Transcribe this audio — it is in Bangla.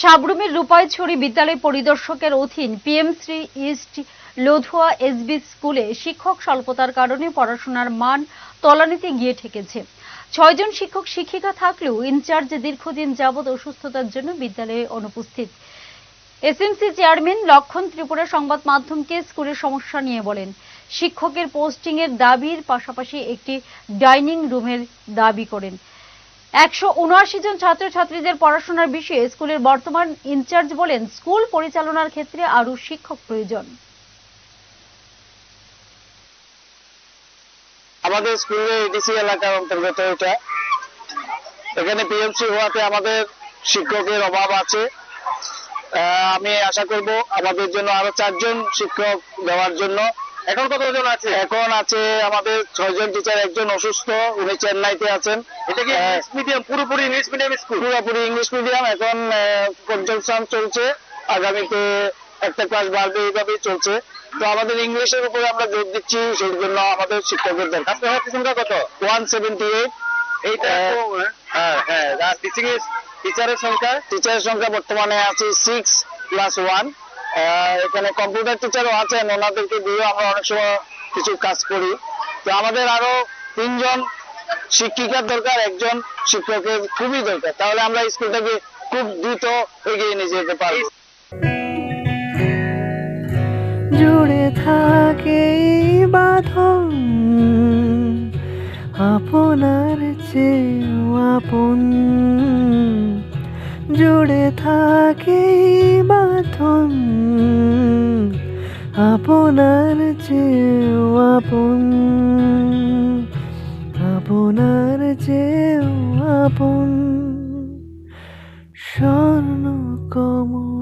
সাবরুমের রূপাইছড়ি বিদ্যালয় পরিদর্শকের অধীন পিএমশ্রী ইস্ট লোধুয়া এসবি স্কুলে শিক্ষক স্বল্পতার কারণে পড়াশোনার মান তলানিতে গিয়ে ঠেকেছে। ছয়জন শিক্ষক শিক্ষিকা থাকলেও ইনচার্জ দীর্ঘদিন যাবৎ অসুস্থতার জন্য বিদ্যালয়ে অনুপস্থিত। এসএমসি চেয়ারম্যান লক্ষণ ত্রিপুরা সংবাদ মাধ্যমকে স্কুলের সমস্যা নিয়ে বলেন, শিক্ষকের পোস্টিং এর দাবির পাশাপাশি একটি ডাইনিং রুমের দাবি করেন। একশো উনআশি জন ছাত্রছাত্রীদের পড়াশোনার বিষয়ে স্কুলের বর্তমান ইনচার্জ বলেন, স্কুল পরিচালনার ক্ষেত্রে আরও শিক্ষক প্রয়োজন। আমাদের স্কুলের এডিসি এলাকার অন্তর্গত এটা। এখানে পিএমসি হওয়াতে আমাদের শিক্ষকের অভাব আছে। আমি আশা করব আমাদের জন্য আরও চারজন শিক্ষক দেওয়ার জন্য এখন কতজন আছে? এখন আছে আমাদের ছয়জন টিচার একজন অসুস্থ উনি চেন্নাইতে আছেন। এটা কি ইংলিশ মিডিয়াম পুরোপুরি ইংলিশ মিডিয়াম স্কুল পুরোপুরি ইংলিশ মিডিয়াম এখন কনজাংশন চলছে। আগামীতে একটা ক্লাস বাড়বে এইভাবেই চলছে। তো আমাদের ইংলিশের উপরে আমরা জোর দিচ্ছি সেই জন্য আমাদের শিক্ষকের দরকার। আপনার সংখ্যা কত? ওয়ান সেভেন্টি এইট এইটা হ্যাঁ। হ্যাঁ টিচিং টিচারের সংখ্যা? টিচারের সংখ্যা বর্তমানে আছে সিক্স প্লাস ওয়ান এখানে কম্পিউটার টিচারও আছেন, ওনাদেরকে দিয়ে আমরা অনেক সময় কিছু কাজ করি। তো আমাদের আরও তিনজন শিক্ষিকার দরকার, একজন শিক্ষকের খুবই দরকার। তাহলে আমরা স্কুলটাকে খুব দ্রুত এগিয়ে নিয়ে যেতে পারি জুড়ে থাকে বাঁধন, আপনার চেয়েও আপন। জুড়ে থাকে বাথন আপনার চেয়েও আপন। আপনার চেয়েও আপন। স্বর্ণ কমল।